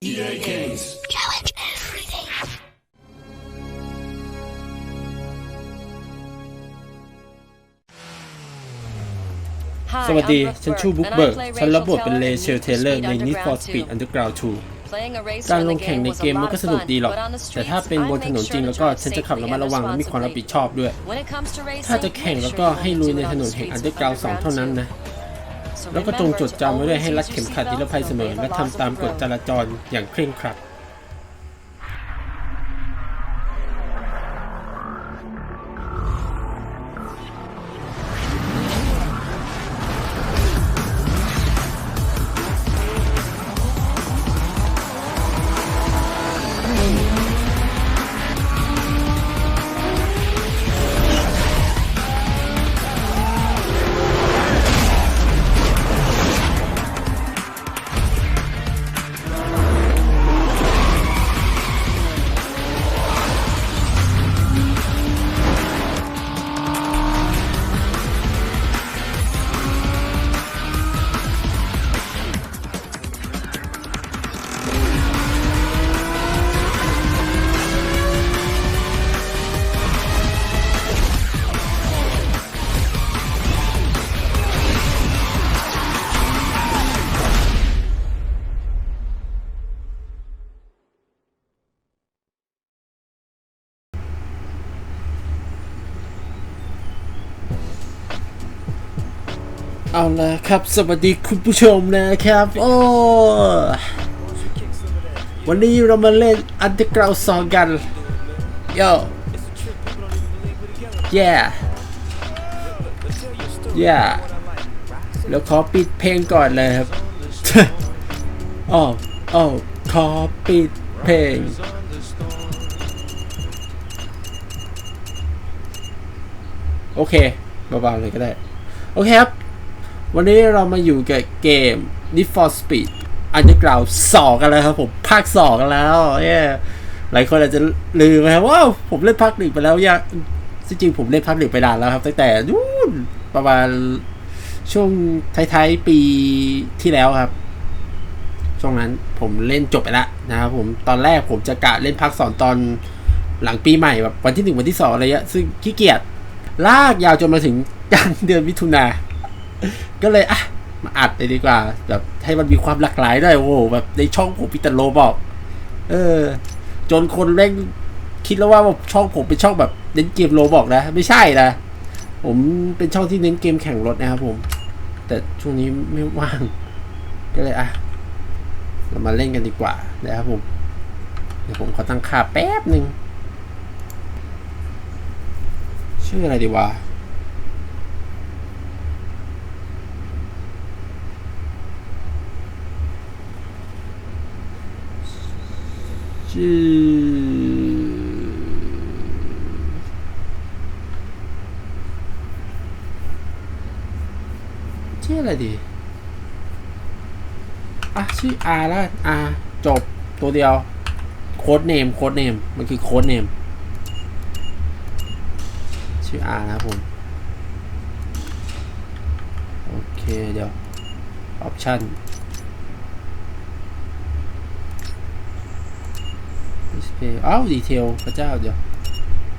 EA Games. Challenge everything. สวัสดี ฉันชื่อบุ๊กเบิร์ก ฉันรับบทเป็นเลเชลเทเลอร์ใน Need for Speed Underground 2 กาการรลลงงแข่แข่งงในในเกเกมมมัมันนก็ก็สสนุนุกกดีดีหหรรออกกแต่แต่ถ้าถ้าเป็เป็นนบบนนถถนนนนจจริริงงแล้แล้ววก็ก็ฉัฉันนจะจะขัขับบระระมัมัดดระระวัวังงและและมีมีความมคาวรัรับบผิผิดดชชออบบด้ด้ววยยถ้าถ้าจะจะแข่แข่งงแล้แล้ววก็ก็ให้ให้ลุลุยยในในถถนนนนแห่แห่งงอัอันนเดเดออร์ร์กกราราววสองเท่าเท่านั้นั้นนนะ แล้วก็จงจดจำไว้ด้วยให้รัดเข็มขัดนิรภัยเสมอ และทำตามกฎจราจรอย่างเคร่งครัด ละครับ สวัสดีคุณผู้ชมนะครับ โอ้วันนี้เรามาเล่น Underground 2 กัน โย่ yeah yeah แล้วขอปิดเพลงก่อนเลยครับอ้าวอ้าวขอปิดเพลงโอเคเบาๆเลยก็ได้ โอเคครับ วันนี้เรามาอยู่กับเกม Need for Speed Underground 2กันแล้วครับผม ภาค2กันแล้วเย้หลายคนอาจจะลืมนะครับว่าผมเล่นภาคหนึ่งไปแล้วยังจริงๆผมเล่นภาคหนึ่งไปนานแล้วครับตั้งแต่นู่นประมาณช่วงท้ายๆปีที่แล้วครับ ช่วงนั้นผมเล่นจบไปแล้วนะครับผมตอนแรกผมจะกะเล่นภาคสองตอนหลังปีใหม่แบบวันที่หนึ่งวันที่สองอะไรเงี้ยซึ่งขี้เกียจลากยาวจนมาถึงกลางเดือนมิถุนา ก็เลยอะมาอัดเลยดีกว่า แบบให้มันมีความหลากหลายด้วยโอ้โหแบบในช่องผมพิตโลบอก เออ จนคนเร่งคิดแล้วว่าช่องผมเป็นช่องแบบเน้นเกมโลบอกนะ ไม่ใช่นะผมเป็นช่องที่เน้นเกมแข่งรถนะครับผม แต่ช่วงนี้ไม่ว่าง ก็เลยอะเรามาเล่นกันดีกว่านะครับผมเดี๋ยวผมขอตั้งค่าแป๊บหนึ่งชื่ออะไรดีวะ ชื่อชื่ออะไรดี อะ ชื่อ R แล้ว R จบตัวเดียว โค้ดเนม โค้ดเนม มันคือโค้ดเนม ชื่อ R นะครับผม โอเค เดี๋ยว ออปชั่น โอ้าวดีเทลพระเจ้าเดี๋ยว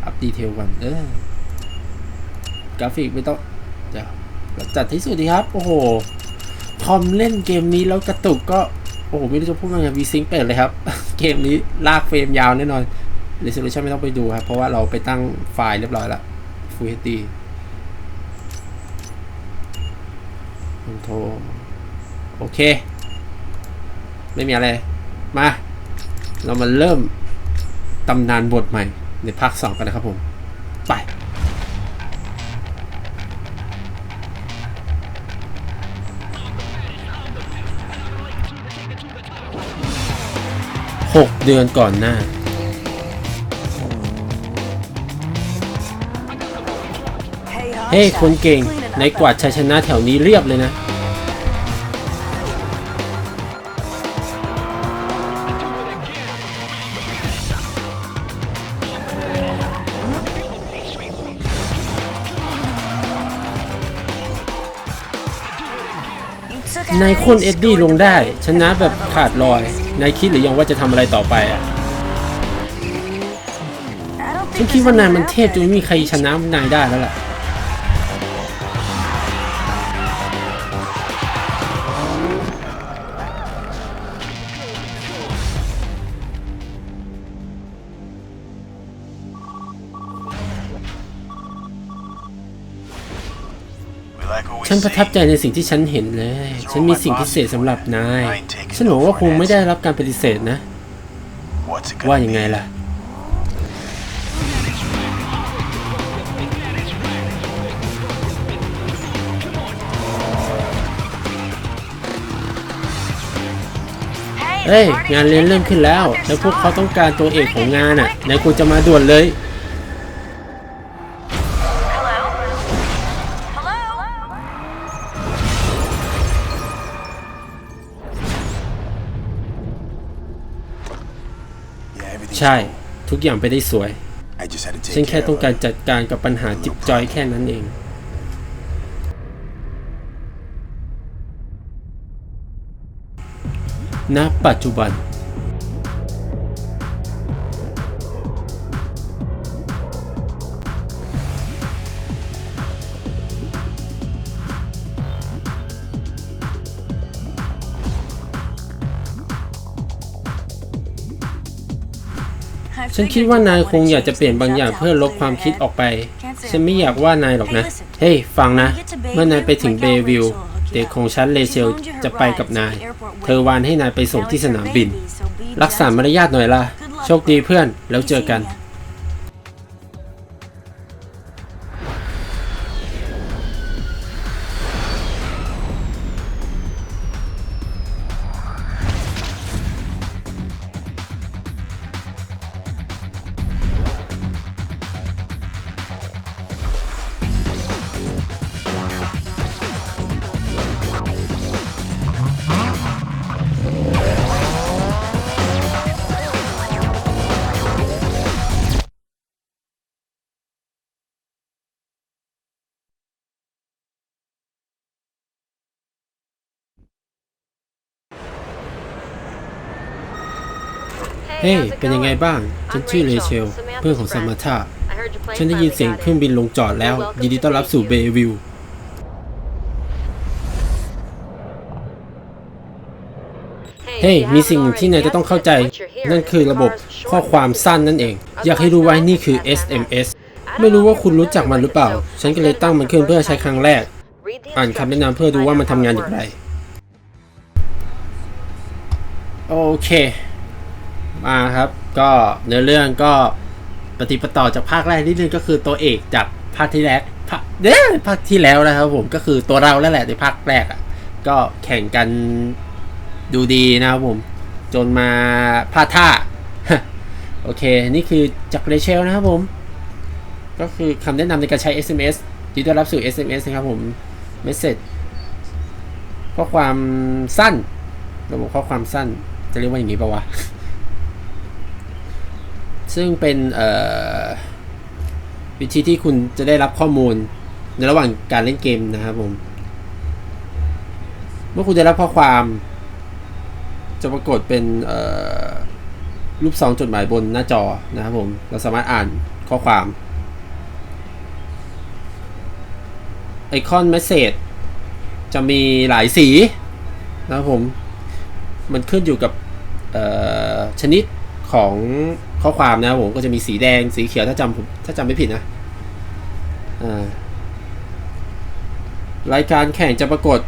อัพดีเทลก่อนเออกราฟิกไม่ต้องเดี๋ยวจัดที่สุดดีครับ โอ้โหคอมเล่นเกมนี้แล้วกระตุกก็ โอ้โห ไม่รู้จะพูดว่าไงวีซิงเปิดเลยครับ เกมนี้ลากเฟรมยาวแน่นอน resolution ไม่ต้องไปดูครับ เพราะว่าเราไปตั้งไฟล์เรียบร้อยแล้ว Full HD คอนโทรโอเค ไม่มีอะไร มา เรามาเริ่ม ตำนานบทใหม่ในภาค2กันนะครับผม ไป หกเดือนก่อนหน้า เฮ้ยคนเก่ง ในกวาดชัยชนะแถวนี้เรียบเลยนะ นายคนเอ็ดดี้ลงได้ ชนะแบบขาดลอย นายคิดหรือยังว่าจะทำอะไรต่อไปอะ ฉันคิดว่านายมันเทพจนไม่มีใครชนะนายได้แล้วล่ะ ฉันประทับใจในสิ่งที่ฉันเห็นเลย ฉันมีสิ่งพิเศษสำหรับนาย ฉันหวังว่าคงไม่ได้รับการปฏิเสธนะ ว่า gonna ยังไงล่ะ เฮ้ย งานเรียนเริ่มขึ้นแล้ว แล้วพวกเขาต้องการตัวเอกของงานอะนายควรจะมาด่วนเลย ใช่ ทุกอย่างไปได้สวย I just had to take ฉันแค่ care ต้อง of การ it. จัดการกับปัญหาจิบจอยแค่นั้นเอง ณ ปัจจุบัน ฉันคิดว่านายคงอยากจะเปลี่ยนบางอย่างเพื่อลบความคิดออกไป ฉันไม่อยากว่านายหรอกนะ เฮ้ย ฟังนะ เมื่อนายไปถึงเบวิลเด็กของฉันเลเชลจะไปกับนาย เธอวานให้นายไปส่งที่สนามบิน รักษามารยาทหน่อยล่ะ โชคดีเพื่อนแล้วเจอกัน เฮ้ยเป็นยังไงบ้าง ฉันชื่อเลเชล เพื่อนของซามาธาฉันได้ยินเสียงเครื่องบินลงจอดแล้ว ยินดีต้อนรับสู่เบวิลเฮ้ย มีสิ่งหนึ่งที่นายจะต้องเข้าใจ นั่นคือระบบข้อความสั้นนั่นเอง อยากให้รู้ไว้นี่คือ SMS ไม่รู้ว่าคุณรู้จักมันหรือเปล่า ฉันก็เลยตั้งมันขึ้นเพื่อใช้ครั้งแรก อ่านคำแนะนำเพื่อดูว่ามันทำงานอย่างไร โอเค มาครับ ก็เนื้อเรื่องก็ปฏิปต่อจากภาคแรกนิดนึงก็คือตัวเอกจากภาคที่แล้วภาคเด้ภาคที่แล้วนะครับผมก็คือตัวเราแล้วแหละในภาคแรกอะก็แข่งกันดูดีนะครับผม จนมาพลาดท่า โอเค นี่คือจากเรเชลนะครับผม ก็คือคำแนะนำในการใช้ SMS ที่ได้รับสู่ SMS นะครับผมเมสเซจข้อความสั้น ระบบข้อความสั้น จะเรียกว่าอย่างนี้ปะวะ ซึ่งเป็นวิธีที่คุณจะได้รับข้อมูลในระหว่างการเล่นเกมนะครับผม เมื่อคุณได้รับข้อความจะปรากฏเป็นรูปซองจดหมายบนหน้าจอนะครับผม เราสามารถอ่านข้อความ ไอคอนเมสเซจจะมีหลายสีนะครับผม มันขึ้นอยู่กับชนิดของ ข้อความนะครับผมก็จะมีสีแดงสีเขียวถ้าจำผมถ้าจำไม่ผิดนะรายการแข่งจะปรากฏ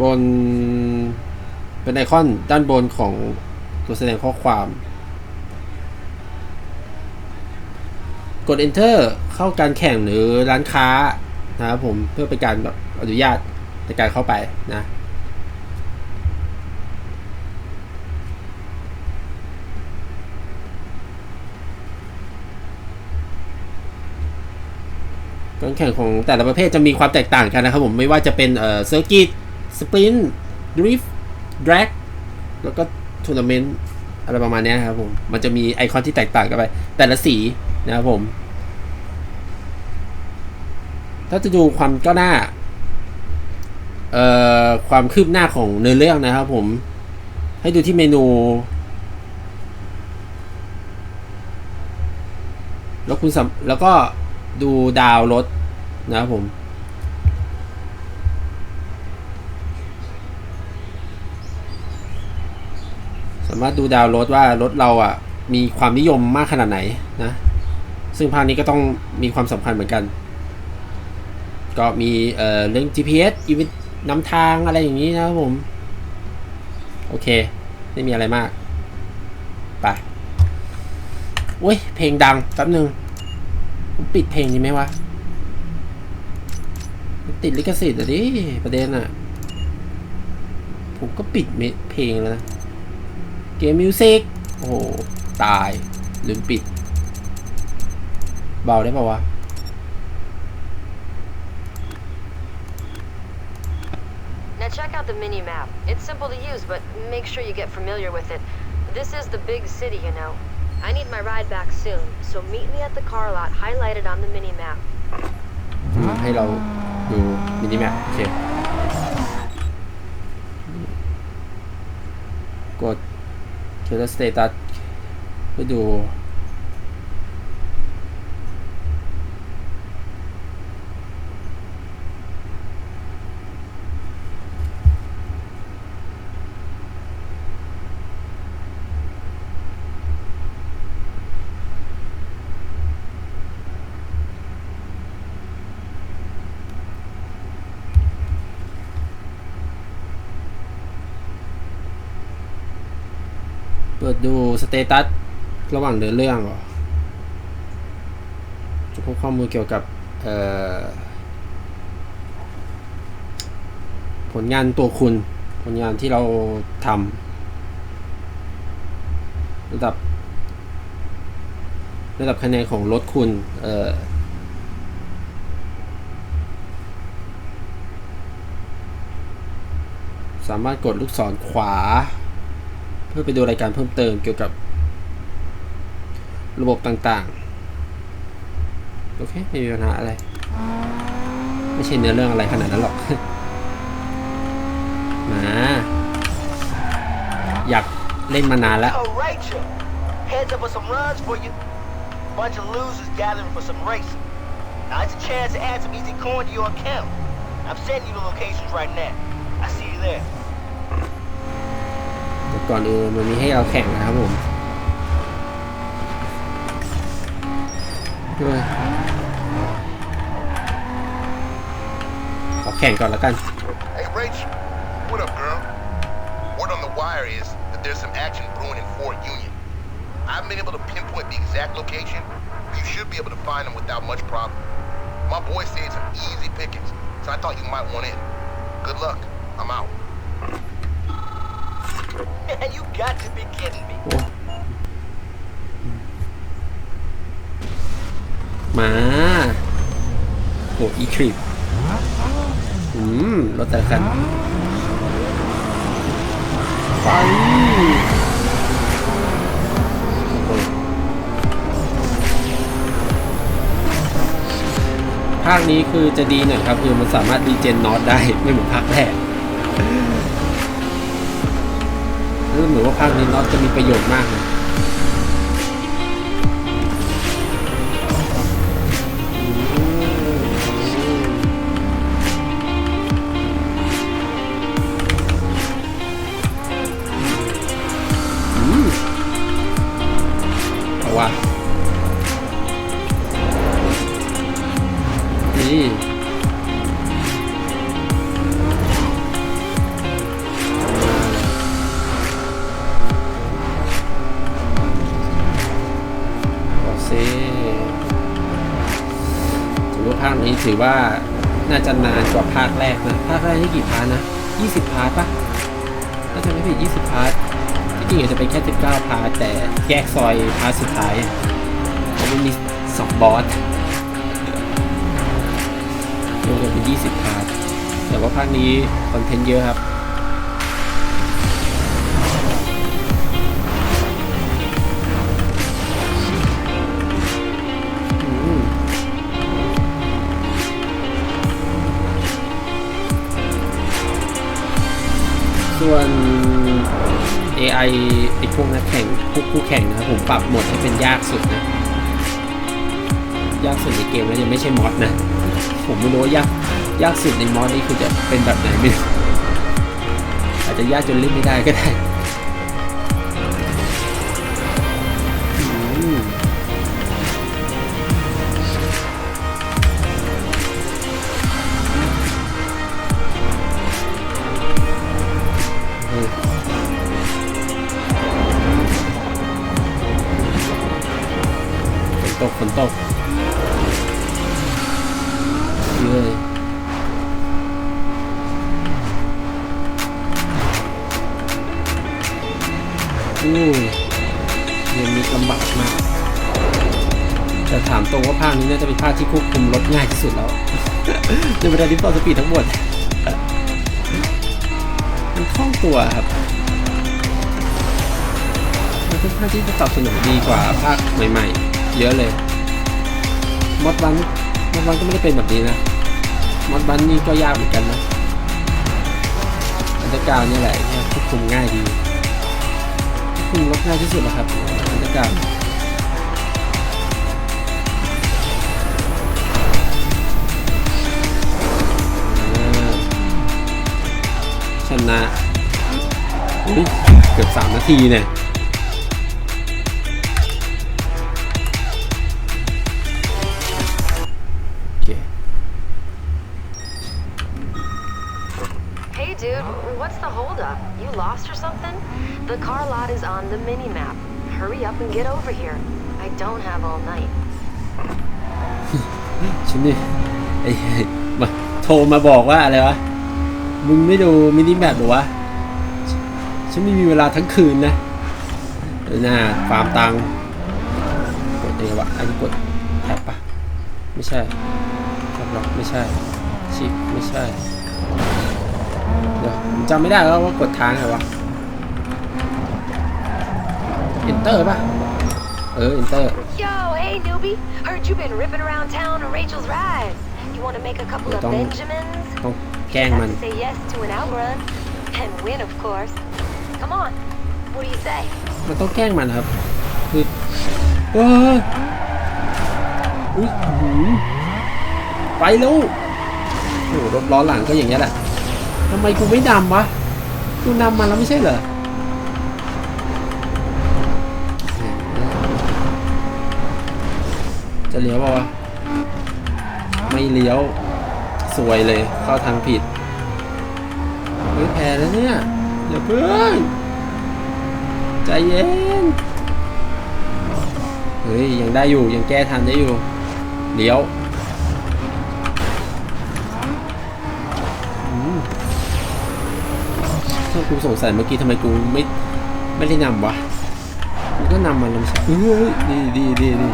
บนเป็นไอคอนด้านบนของตัวแสดงข้อความ กด enter เข้าการแข่งหรือร้านค้านะครับผมเพื่อเป็นการแบบอนุญาตในการเข้าไปนะ การแข่งของแต่ละประเภทจะมีความแตกต่างกันนะครับผมไม่ว่าจะเป็นเอ่อเซอร์กิตสปรินต์ดริฟต์ดรากแล้วก็ทัวร์นาเมนต์อะไรประมาณนี้ครับผมมันจะมีไอคอนที่แตกต่างกันไป แต่ละสีนะครับผม ถ้าจะดูความก้าวหน้าเอ่อความคืบหน้าของเนื้อเรื่องนะครับผม ให้ดูที่เมนู แล้วคุณสามแล้วก็ ดูดาวรถนะครับผม สามารถดูดาวรถว่ารถเราอะ มีความนิยมมากขนาดไหนนะ ซึ่งภาคนี้ก็ต้องมีความสำคัญเหมือนกัน ก็มีเอ่อเรื่อง GPS อีวินำทางอะไรอย่างนี้นะครับผม โอเค ไม่มีอะไรมาก ไปอุ้ย เพลงดังแป๊บนึง ผมปิดเพลงนี้ไหมวะ ติดลิขสิทธิ์อะดิ ประเด็นอะผมก็ปิดเพลงแล้วนะ เกมมิวสิกโอ้โห ตาย ลืมปิด เบาได้ป่าวะ Now check out the mini map. It's simple to use, but make sure you get familiar with it. This is the big city, you know. I need my ride back soon, so meet me at the car lot highlighted on the mini map. อืมให้เราดูมินิแมปโอเค กด k i l l e r Status เพื่อดู ดูสเตตัสระหว่างเดินเรื่องหรอจะพบข้อมูลเกี่ยวกับผลงานตัวคุณ ผลงานที่เราทำระดับ ระดับคะแนนของรถคุณ เอ่อสามารถกดลูกศรขวา พื่อไปดูรายการเพิ่มเติมเกี่ยวกับ ระบบต่างๆ โอเค ไม่มีปัญหาอะไร ไม่ใช่เนื้อเรื่องอะไรขนาดนั้นหรอก มา อยากเล่นมานานแล้ว Oh, Rachel. Heads up with some runs for you. Bunch of losers gathering for some racing. Now it's a chance to add some easy coin to your account. I'm sending you the locations right now. I see you there. ก่อนอื่นมันมีให้เราแข่งนะครับผมขอแข่งก่อนแล้วกัน Hey, Rach. What up, girl? Word on the wire is that there's some action brewing in Fort Union. I've been able to pinpoint the exact location, you should be able to find them without much problem. My boy said some easy pickings, so I thought you might want in. Good luck. I'm out. Man, you got to be kidding me. มาโอ้อีคลิปอืมรถแต่ละคันไปภาคนี้คือจะดีหน่อยครับ คือมันสามารถดีเจนน็อตได้ ไม่เหมือนภาคแรก รู้เหมือนว่าภาคนี้น็อตจะมีประโยชน์มากเลย ว่าน่าจะนานกว่าภาคแรกนะ ภาคแรกนี่กี่พาร์ทนะ 20 พาร์ทปะถ้าจะไม่ผิด 20 พาร์ทที่จริงอาจจะเป็นแค่ 19 พาร์ทแต่แยกซอยพาร์ทสุดท้ายเพราะมันมี 2 บอสรวมกันเป็น 20 พาร์ทแต่ว่าภาคนี้คอนเทนต์เยอะครับ วน A ไอพวกนักแข่งพวกคู่แข่งนะครับผมปรับโหมดให้เป็นยากสุดนะ ยากสุดในเกมแล้วยังไม่ใช่มอดนะ ผมไม่รู้ว่ายากยากสุดในมอดนี่คือจะเป็นแบบไหนไม่รู้อาจจะยากจนเล่นไม่ได้ก็ได้ ตกฝนตกเย้ยอู้เรียนมีลำบากมาก แต่ถามตรงว่าภาคนี้น่าจะเป็นภาคที่ควบคุมรถง่ายที่สุดแล้วในบรรดาดิฟต์สปีดทั้งหมด มันคล่องตัวครับมันค่อนข้างที่จะตอบสนองดีกว่าภาคใหม่ ๆ เยอะเลยมอดบันมอดบันก็ไม่ได้เป็นแบบนี้นะมอดบันนี่ก็ยากเหมือนกันนะอันตรการนี่แหละที่ควบคุมง่ายดีควบคุมรถง่ายที่สุดแล้วครับอันตรการอ่าชนะเกือบสามนาทีเนี่ย The car lot is on the mini map. Hurry up and get over here. I don't have all night. ฉันนี่ไอ้มาโทรมาบอกว่าอะไรวะ มึงไม่ดูมินิแมปหรอวะ ฉันไม่มีเวลาทั้งคืนนะเออน่าฟาร์มตังกดยังวะอันนี้กดแท็บปะไม่ใช่แท็บล็อกไม่ใช่ ชิปไม่ใช่ เดี๋ยวจำไม่ได้แล้วว่ากดทางไงวะ enter ปะเออ enter Yo, hey, newbie. Heard you been ripping around town on Rachel's ride. You want to make a couple of Don't- Benjamins? ต้องแกล้ง Have มัน to say yes to an outrun. And win, of course. Come on. What do you say? มันต้องแกล้งมันครับ คือเอออุ้ยหืมไปแล้วโอ้โหรถล้อหลังก็อย่างเงี้ยแหละทำไมกูไม่นำวะ กูนำมันแล้วไม่ใช่เหรอจะ เลี้ยวป่าวะ ไม่เลี้ยว สวยเลย เข้าทางผิด เฮ้ยแพ้แล้วเนี่ยอย่าเพิ่งใจเย็น เฮ้ย ยังได้อยู่ ยังแก้ทันได้อยู่เดี๋ยวถ้ากูสงสัยเมื่อกี้ทำไมกูไม่ ไม่ได้นำวะ กูก็นำมันแล้วใช่เฮ้ยดีดีดีดี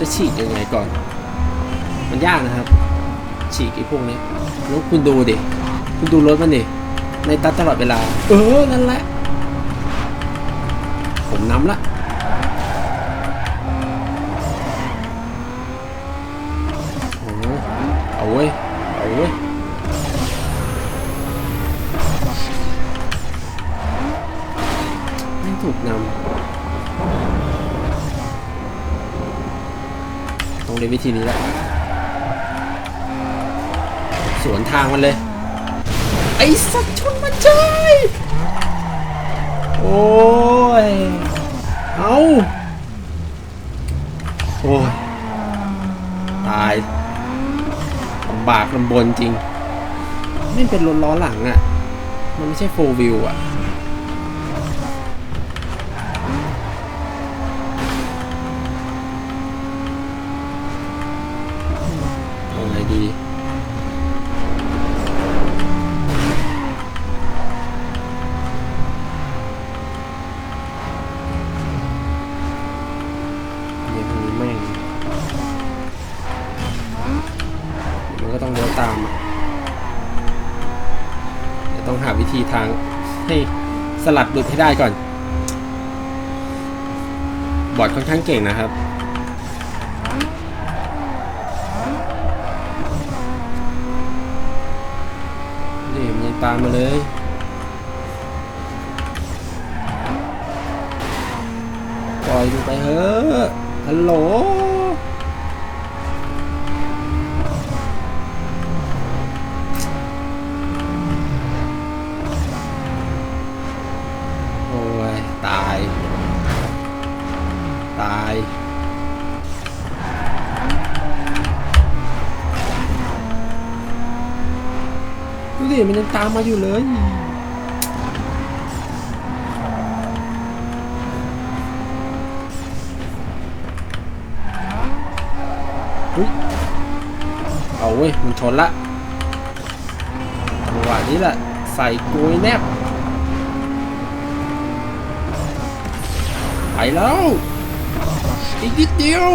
จะฉีกยังไงก่อน มันยากนะครับ ฉีกไอ้พวกนี้แล้วคุณดูดิ คุณดูรถมันดิ ในตัดตลอดเวลา เออ นั่นแหละ ผมน้ำละ วิธีนี้แหละสวนทางมันเลย ไอ้สัตว์ชนมันใจยโอ้ย เอาโอ้ย ตายลำบากลำบนจริง ไม่เป็นรถล้อหลังอะ่ะ มันไม่ใช่โฟวิวอะ เอาไง ดียวพวกนี้แม่งมันก็ต้องเลี้ยวตามอะต้องหาวิธีทางให้สลัดหลุดให้ได้ก่อน บอดค่อนข้างเก่งนะครับามมาเลยปล่อยดูไปเถอะฮัลโหล มันยังตามมาอยู่เลยอุ๊ยเอาเว้ยมันชนละจังหวะนี้แหละ ใส่กลวยแนบ ไปแล้ว อีกนิดเดียว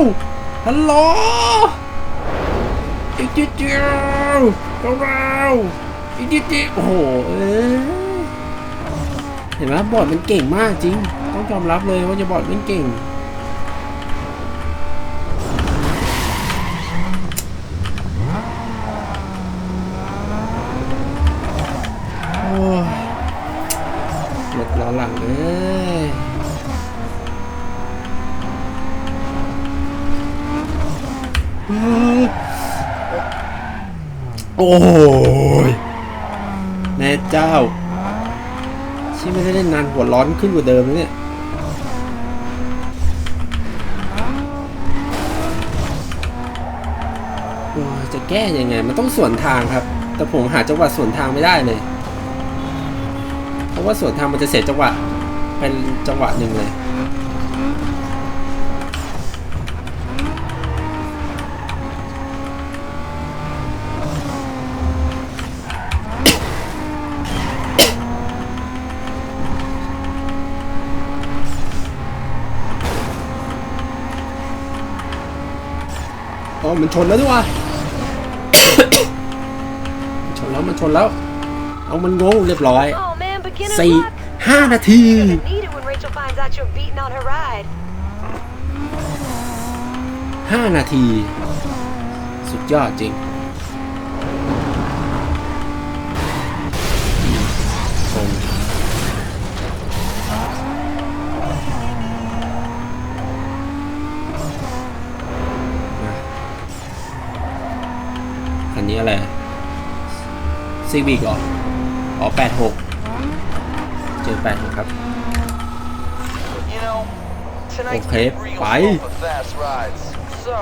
ฮัลโหล อีกนิดเดียวเร็วๆ อีดเดีโอ้โหเออเห็นไหมบอดมันเก่งมากจริง ต้องยอมรับเลยว่าจะบอดมันเก่งโอ้ยหลดล้อหลังเอ้ยเฮ้ยโอ้ยแม่เจ้าชิไม่ได้ เล่นนานหัวร้อนขึ้นกว่าเดิมแล้วเนี่ยโอ้ยจะแก้ยังไง มันต้องสวนทางครับ แต่ผมหาจังหวะสวนทางไม่ได้เลย เพราะว่าสวนทางมันจะเสียจังหวะเป็นจังหวะหนึ่งเลย มันชนแล้วด้วยวะมันชนแล้วมันชนแล้ว เอามันงงเรียบร้อย Oh man, beginner's สี่ luck. ห้านาที You're gonna need it when Rachel finds out you're beating on her ride. ห้านาที สุดยอดจริง ซีวิกเหรอ อ๋อแปดหกเจอแปดหกครับ You know, tonight's Okay, been real bye. full of fast rides. So,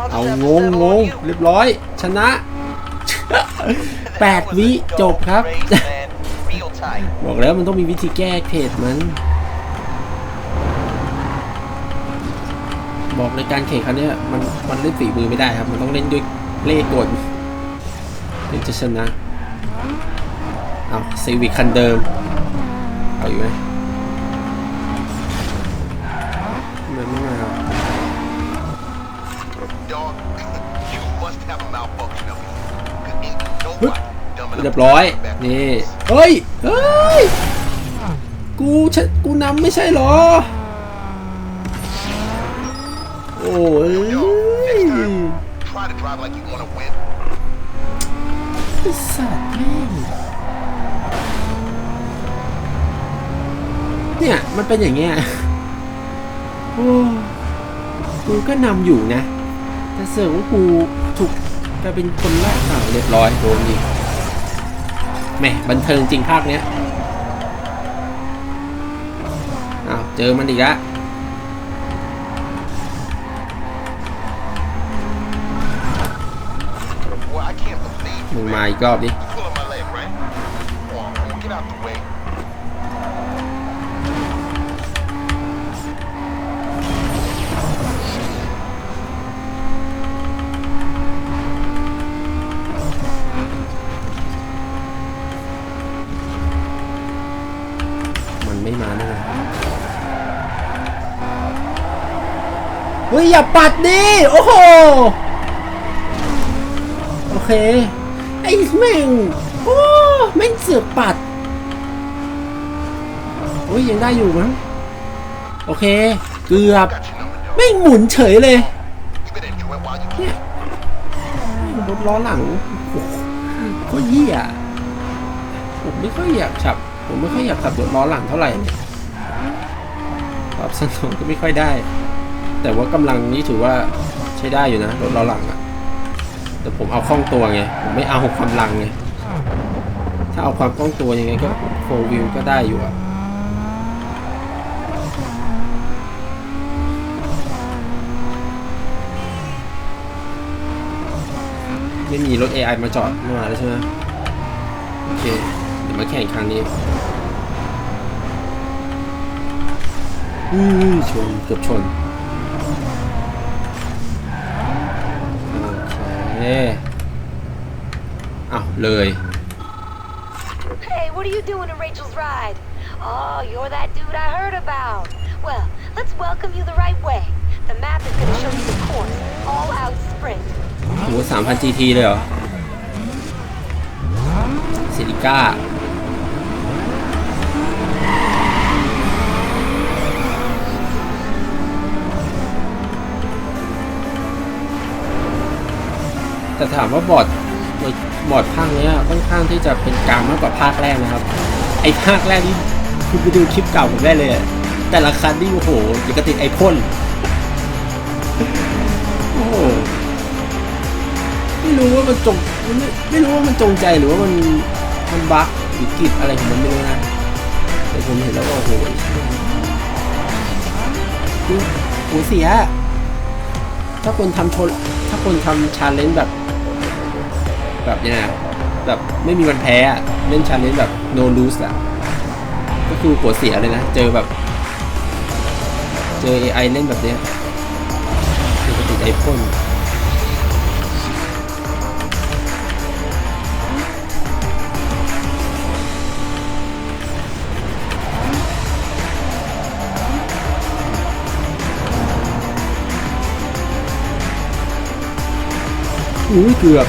I'll เอา just have ง to ง settle ง on ง you. เรียบร้อย ชนะ That 8 was วิ a จบครับ gold race, man. Real tight. บอกแล้วมันต้องมีวิธีแก้เพจมัน บอกเลยการแข่งครั้งเนี้ยมันมันเล่นฝีมือไม่ได้ครับ มันต้องเล่นด้วยเล่ห์กลถึงจะชนะ เอาซีวิคคันเดิมเอาอยู่ไหมมันไม่มาครับ Dog, you must have a malfunction up here. Cause ain't nobody dumb enough เรียบร้อย to back นี่ เฮ้ย เฮ้ย กูชะกูนำไม่ใช่เหรอ โอ้ย Yo, next time, try to drive like you wanna win. ไอ้สัตว์แม่ง เนี่ย มันเป็นอย่างเงี้ยโอ้กูก็นำอยู่นะ แต่เสือกว่ากูถูกกลายเป็นคนแรกข่าเรียบร้อยโดนยิงแหม่บันเทิงจริงภาคเนี้ยอ้าวเจอมันอีกล้ว Boy, I can't believe มึงมาอีกรอบดิ You pulling my leg, right? Come on, come on, get out the way. มันไม่มาแน่เฮ้ ยอย่าปัดดิ โอ้โห โอเค ไอ้แม่ง โอ้แม่งเสือกปัด โอ้ยยังได้อยู่มั้ง โอเค เกือบ Got your number, dog. แม่หมุนเฉยเลยเนี่ยรถล้อหลังโอ้โหก็เหี้ยผมไม่ค่อยอยากขับ ผมไม่ค่อยอยากขับรถล้อหลังเท่าไหร่เนี่ยขอรับสนุนก็ไม่ค่อยได้ แต่ว่ากำลังนี่ถือว่าใช้ได้อยู่นะรถล้อหลังอะแต่ผมเอาคล่องตัวไงผมไม่เอาความลังไงถ้าเอาความคล่องตัวยังไงก็โฟวิวก็ได้อยู่อะไม่มีรถ AI มาจอดเมื่อวานแล้วใช่ไหมโอเค เดี๋ยวมาแข่งครั้งนี้อืมชนเกือบชน โอเคอ้าวเลย Hey, what are you doing in Rachel's ride? Oh, you're that dude I heard about. Well, let's welcome you the right way. The map is going to show you the course. All out sprint. หมูสามพัน GT เลยเหรอซิลิก้า แต่ถามว่าบอร์ดบอร์ดภาคเนี้ยค่อนข้างที่จะเป็นกลางมากกว่าภาคแรกนะครับ ไอภาคแรกนี่คุณไปดูคลิปเก่าผมได้เลย แต่ละคันนี่โอ้โหอย่างกะติดไอพ่นโอ้โหไม่รู้ว่ามันจงไม่ไม่รู้ว่ามันจงใจหรือว่ามันมันบั๊กหรือกิดอะไรของมันไม่รู้นะแต่ผมเห็นแล้วก็โอ้โหหัวเสีย ถ้าคนทำชว์ถ้าคนทำชาเลนจ์แบบ แบบเนี้ยแบบไม่มีวันแพ้เล่นชาเลนจ์แบบ no lose อะก็คือหัวเสียเลยนะ เจอแบบ เจอ AI เล่นแบบเนี้ยปกติไอพ่นอุ้ยเกือบ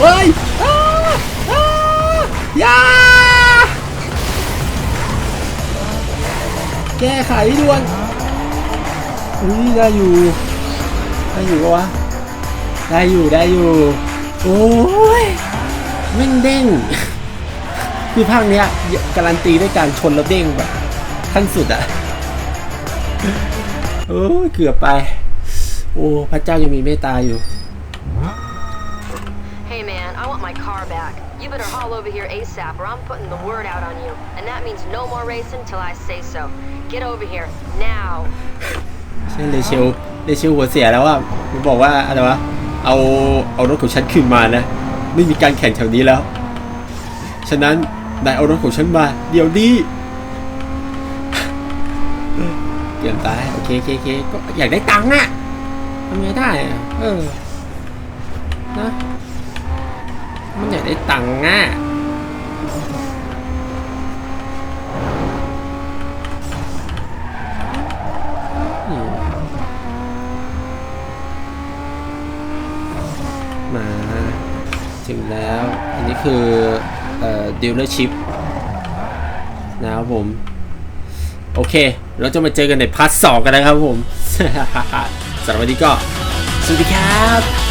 เอ้ยยาแก้ไขด่วนอุ้ยได้อยู่ ได้อยู่วะ ได้อยู่ได้อยู่ โอ้ยแม่งเด้ง คือภาคเนี้ยการันตีด้วยการชนแล้วเด้งแบบขั้นสุดอะโอ้เกือบไป โอ้ พระเจ้ายังมีเมตตาอยู่ Corral over here ASAP or I'm putting the word out on you. And that means no more racing till I say so. Get over here, now. ใช่เลเชลเลเชลหัวเสียแล้วอะมันบอกว่าอะไรวะ เอา เอารถของฉันคืนมานะ ไม่มีการแข่งแถวนี้แล้ว ฉะนั้นนายเอารถของฉันมา เดี๋ยวนี้เกี่ยนตายโอเคโอเคโอเคก็อยากได้ตังค์อะทำไงได้อะเออ นะ มันอยากได้ตังค์อะมาถึงแล้ว อันนี้คือเอ่อ dealership นะครับผม โอเค เราจะมาเจอกันในพาร์ทสองกันนะครับผมสำหรับวันนี้ก็ สวัสดีครับ